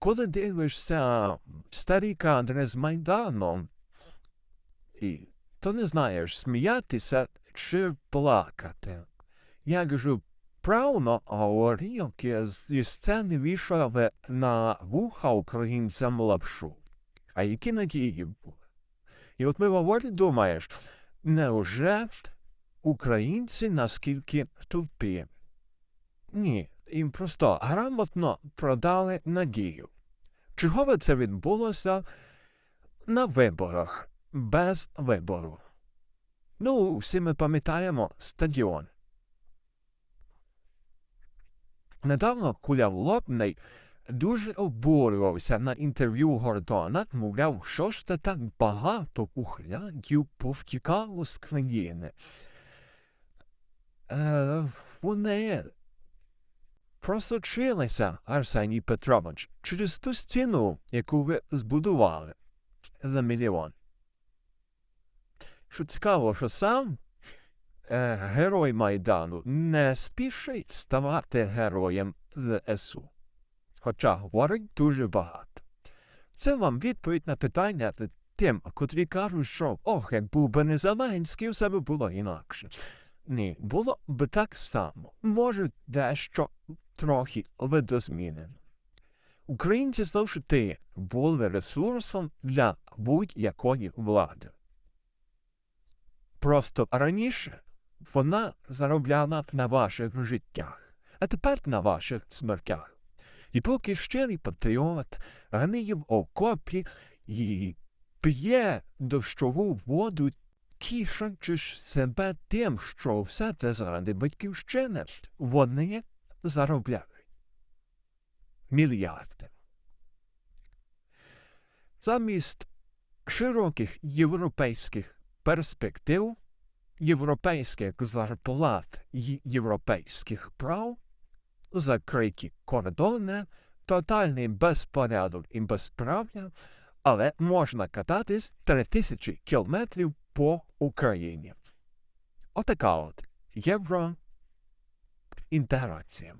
коли дивишся старі кадри з Майданом, і то не знаєш, сміятися чи плакати. Я кажу, правильно, а горілки зі сцени вішали на вуха українцям лапшу. А які надії були? І от мимоволі думаєш, невже українці наскільки тупі? Ні, їм просто грамотно продали надію. Чого це відбулося на виборах без вибору? Ну, всі ми пам'ятаємо стадіон. Недавно Куляв Лобний дуже обурювався на інтерв'ю Гордона, мовляв, що ж це так багато ухилянтів повтікало з країни. Е, вони просочилися, Арсеній Петрович, через ту стіну, яку ви збудували за мільйон. Що цікаво, що сам е, герой Майдану не спішить ставати героєм ЗСУ. Хоча говорить дуже багато. Це вам відповідь на питання тим, котрі кажуть, що ох, як був би не Зеленський, все би було інакше. Ні, було б так само. Може, дещо трохи видозмінено. Українці завжди були ресурсом для будь-якої влади. Просто раніше вона заробляла на ваших життях, а тепер на ваших смертях. І поки щирий патріот гниє в окопі і п'є дощову воду, тішачи себе тим, що все це заради батьківщини, вони заробляють мільярди. Замість широких європейських перспектив, європейських зарплат і європейських прав, закриті кордони, тотальний безпорядок і безправ'я, але можна кататись три тисячі кілометрів по Україні. Отака от євроінтеграція.